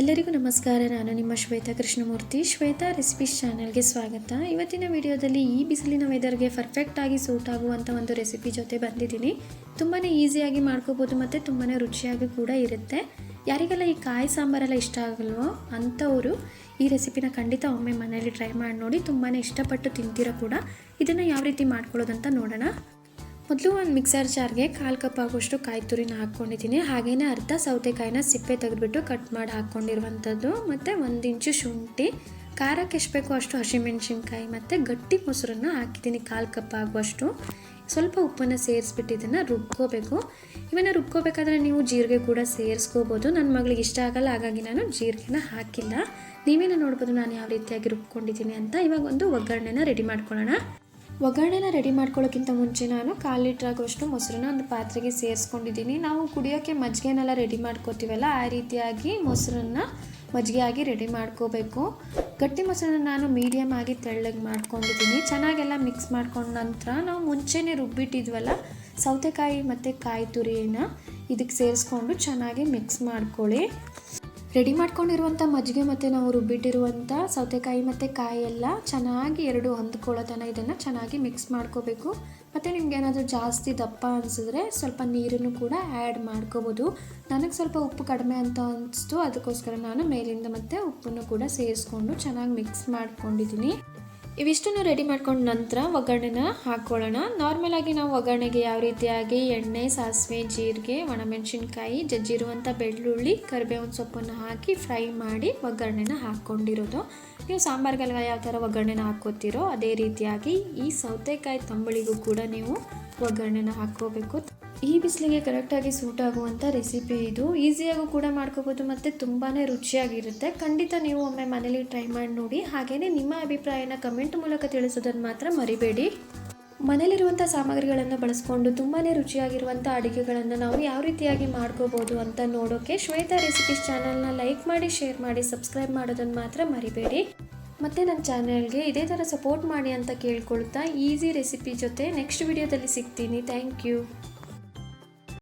ಎಲ್ಲರಿಗೂ ನಮಸ್ಕಾರ. ನಾನು ನಿಮ್ಮ ಶ್ವೇತಾ ಕೃಷ್ಣಮೂರ್ತಿ. ಶ್ವೇತಾ ರೆಸಿಪೀಸ್ ಚಾನಲ್ಗೆ ಸ್ವಾಗತ. ಇವತ್ತಿನ ವಿಡಿಯೋದಲ್ಲಿ ಈ ಬಿಸಿಲಿನ ವೆದರ್ಗೆ ಪರ್ಫೆಕ್ಟಾಗಿ ಸೂಟ್ ಆಗುವಂಥ ಒಂದು ರೆಸಿಪಿ ಜೊತೆ ಬಂದಿದ್ದೀನಿ. ತುಂಬಾ ಈಸಿಯಾಗಿ ಮಾಡ್ಕೋಬೋದು ಮತ್ತು ತುಂಬಾ ರುಚಿಯಾಗಿ ಕೂಡ ಇರುತ್ತೆ. ಯಾರಿಗೆಲ್ಲ ಈ ಕಾಯಿ ಸಾಂಬಾರೆಲ್ಲ ಇಷ್ಟ ಆಗಲ್ವೋ ಅಂಥವರು ಈ ರೆಸಿಪಿನ ಖಂಡಿತ ಒಮ್ಮೆ ಮನೆಯಲ್ಲಿ ಟ್ರೈ ಮಾಡಿ ನೋಡಿ. ತುಂಬಾ ಇಷ್ಟಪಟ್ಟು ತಿಂತೀರ ಕೂಡ. ಇದನ್ನು ಯಾವ ರೀತಿ ಮಾಡ್ಕೊಳ್ಳೋದಂತ ನೋಡೋಣ. ಮೊದಲು ಒಂದು ಮಿಕ್ಸರ್ ಜಾರ್ಗೆ ಕಾಲು ಕಪ್ ಆಗುವಷ್ಟು ಕಾಯಿ ತುರಿನ ಹಾಕ್ಕೊಂಡಿದ್ದೀನಿ. ಹಾಗೆಯೇ ಅರ್ಧ ಸೌತೆಕಾಯಿನ ಸಿಪ್ಪೆ ತೆಗೆದುಬಿಟ್ಟು ಕಟ್ ಮಾಡಿ ಹಾಕ್ಕೊಂಡಿರುವಂಥದ್ದು. ಮತ್ತು ಒಂದು ಇಂಚು ಶುಂಠಿ ಖಾರಕ್ಕೆ ಎಷ್ಟು ಬೇಕೋ ಅಷ್ಟು ಹಸಿಮೆಣ್ಸಿನ್ಕಾಯಿ ಮತ್ತು ಗಟ್ಟಿ ಮೊಸರನ್ನು ಹಾಕಿದ್ದೀನಿ ಕಾಲು ಕಪ್ ಆಗುವಷ್ಟು. ಸ್ವಲ್ಪ ಉಪ್ಪನ್ನು ಸೇರಿಸ್ಬಿಟ್ಟು ಇದನ್ನು ರುಬ್ಕೋಬೇಕು. ಇವನ್ನ ರುಬ್ಕೋಬೇಕಾದ್ರೆ ನೀವು ಜೀರಿಗೆ ಕೂಡ ಸೇರಿಸ್ಕೋಬೋದು. ನನ್ನ ಮಗಳಿಗೆ ಇಷ್ಟ ಆಗಲ್ಲ, ಹಾಗಾಗಿ ನಾನು ಜೀರಿಗೆನ ಹಾಕಿಲ್ಲ. ನೀವೇನೋ ನೋಡ್ಬೋದು ನಾನು ಯಾವ ರೀತಿಯಾಗಿ ರುಬ್ಕೊಂಡಿದ್ದೀನಿ ಅಂತ. ಇವಾಗ ಒಂದು ಒಗ್ಗರಣೆನ ರೆಡಿ ಮಾಡ್ಕೊಳ್ಳೋಣ. ಒಗ್ಗರಣೆನ ರೆಡಿ ಮಾಡ್ಕೊಳ್ಳೋಕ್ಕಿಂತ ಮುಂಚೆ ನಾನು ಕಾಲು ಲೀಟ್ರ್ ಆಗುವಷ್ಟು ಮೊಸರನ್ನ ಒಂದು ಪಾತ್ರೆಗೆ ಸೇರಿಸ್ಕೊಂಡಿದ್ದೀನಿ. ನಾವು ಕುಡಿಯೋಕ್ಕೆ ಮಜ್ಜಿಗೆನೆಲ್ಲ ರೆಡಿ ಮಾಡ್ಕೋತೀವಲ್ಲ, ಆ ರೀತಿಯಾಗಿ ಮೊಸರನ್ನ ಮಜ್ಜಿಗೆ ಆಗಿ ರೆಡಿ ಮಾಡ್ಕೋಬೇಕು. ಗಟ್ಟಿ ಮೊಸರನ್ನ ನಾನು ಮೀಡಿಯಮ್ ಆಗಿ ತೆಳ್ಳಗೆ ಮಾಡ್ಕೊಂಡಿದ್ದೀನಿ. ಚೆನ್ನಾಗೆಲ್ಲ ಮಿಕ್ಸ್ ಮಾಡ್ಕೊಂಡ ನಂತರ ನಾವು ಮುಂಚೆನೇ ರುಬ್ಬಿಟ್ಟಿದ್ವಲ್ಲ, ಸೌತೆಕಾಯಿ ಮತ್ತು ಕಾಯಿ ತುರಿನ ಇದಕ್ಕೆ ಸೇರಿಸ್ಕೊಂಡು ಚೆನ್ನಾಗಿ ಮಿಕ್ಸ್ ಮಾಡ್ಕೊಳ್ಳಿ. ರೆಡಿ ಮಾಡ್ಕೊಂಡಿರುವಂಥ ಮಜ್ಜಿಗೆ ಮತ್ತು ನಾವು ರುಬ್ಬಿಟ್ಟಿರುವಂಥ ಸೌತೆಕಾಯಿ ಮತ್ತು ಕಾಯಿ ಎಲ್ಲ ಚೆನ್ನಾಗಿ ಎರಡು ಹೊಂದ್ಕೊಳ್ಳೋ ತನಕ ಇದನ್ನು ಚೆನ್ನಾಗಿ ಮಿಕ್ಸ್ ಮಾಡ್ಕೋಬೇಕು. ಮತ್ತು ನಿಮ್ಗೆ ಏನಾದರೂ ಜಾಸ್ತಿ ದಪ್ಪ ಅನಿಸಿದ್ರೆ ಸ್ವಲ್ಪ ನೀರನ್ನು ಕೂಡ ಆ್ಯಡ್ ಮಾಡ್ಕೋಬೋದು. ನನಗೆ ಸ್ವಲ್ಪ ಉಪ್ಪು ಕಡಿಮೆ ಅಂತ ಅನಿಸ್ತು, ಅದಕ್ಕೋಸ್ಕರ ನಾನು ಮೇಲಿಂದ ಮತ್ತು ಉಪ್ಪನ್ನು ಕೂಡ ಸೇರಿಸ್ಕೊಂಡು ಚೆನ್ನಾಗಿ ಮಿಕ್ಸ್ ಮಾಡ್ಕೊಂಡಿದ್ದೀನಿ. ಇವಿಷ್ಟನ್ನು ರೆಡಿ ಮಾಡ್ಕೊಂಡ ನಂತರ ಒಗ್ಗರಣೆನ ಹಾಕ್ಕೊಳ್ಳೋಣ ನಾರ್ಮಲಾಗಿ ನಾವು ಒಗ್ಗರಣೆಗೆ ಯಾವ ರೀತಿಯಾಗಿ ಎಣ್ಣೆ, ಸಾಸಿವೆ, ಜೀರಿಗೆ, ಒಣಮೆಣಸಿನ್ಕಾಯಿ, ಜಜ್ಜಿರುವಂಥ ಬೆಳ್ಳುಳ್ಳಿ, ಕರಿಬೇವಿನ ಸೊಪ್ಪನ್ನು ಹಾಕಿ ಫ್ರೈ ಮಾಡಿ ಒಗ್ಗರಣೆನ ಹಾಕ್ಕೊಂಡಿರೋದು ನೀವು ಸಾಂಬಾರ್ಗೆಲ್ಲ ಯಾವ ಥರ ಒಗ್ಗರಣೆನ ಹಾಕ್ಕೋತೀರೋ ಅದೇ ರೀತಿಯಾಗಿ ಈ ಸೌತೆಕಾಯಿ ತಂಬಳಿಗೂ ಕೂಡ ನೀವು ಒಗ್ಗರಣೆನ ಹಾಕ್ಕೋಬೇಕು. ಈ ಬಿಸಿಲಿಗೆ ಕರೆಕ್ಟಾಗಿ ಸೂಟ್ ಆಗುವಂಥ ರೆಸಿಪಿ ಇದು. ಈಸಿಯಾಗೂ ಕೂಡ ಮಾಡ್ಕೋಬೋದು, ಮತ್ತು ತುಂಬಾ ರುಚಿಯಾಗಿರುತ್ತೆ. ಖಂಡಿತ ನೀವು ಒಮ್ಮೆ ಮನೇಲಿ ಟ್ರೈ ಮಾಡಿ ನೋಡಿ. ಹಾಗೆಯೇ ನಿಮ್ಮ ಅಭಿಪ್ರಾಯನ ಕಮೆಂಟ್ ಮೂಲಕ ತಿಳಿಸೋದನ್ನು ಮಾತ್ರ ಮರಿಬೇಡಿ. ಮನೇಲಿರುವಂಥ ಸಾಮಗ್ರಿಗಳನ್ನು ಬಳಸ್ಕೊಂಡು ತುಂಬಾ ರುಚಿಯಾಗಿರುವಂಥ ಅಡುಗೆಗಳನ್ನು ನಾವು ಯಾವ ರೀತಿಯಾಗಿ ಮಾಡ್ಕೋಬೋದು ಅಂತ ನೋಡೋಕ್ಕೆ ಶ್ವೇತಾ ರೆಸಿಪೀಸ್ ಚಾನಲ್ನ ಲೈಕ್ ಮಾಡಿ ಶೇರ್ ಮಾಡಿ ಸಬ್ಸ್ಕ್ರೈಬ್ ಮಾಡೋದನ್ನು ಮಾತ್ರ ಮರಿಬೇಡಿ. ಮತ್ತು ನನ್ನ ಚಾನೆಲ್ಗೆ ಇದೇ ಥರ ಸಪೋರ್ಟ್ ಮಾಡಿ ಅಂತ ಕೇಳ್ಕೊಳ್ತಾ ಈಸಿ ರೆಸಿಪಿ ಜೊತೆ ನೆಕ್ಸ್ಟ್ ವಿಡಿಯೋದಲ್ಲಿ ಸಿಗ್ತೀನಿ. Thank you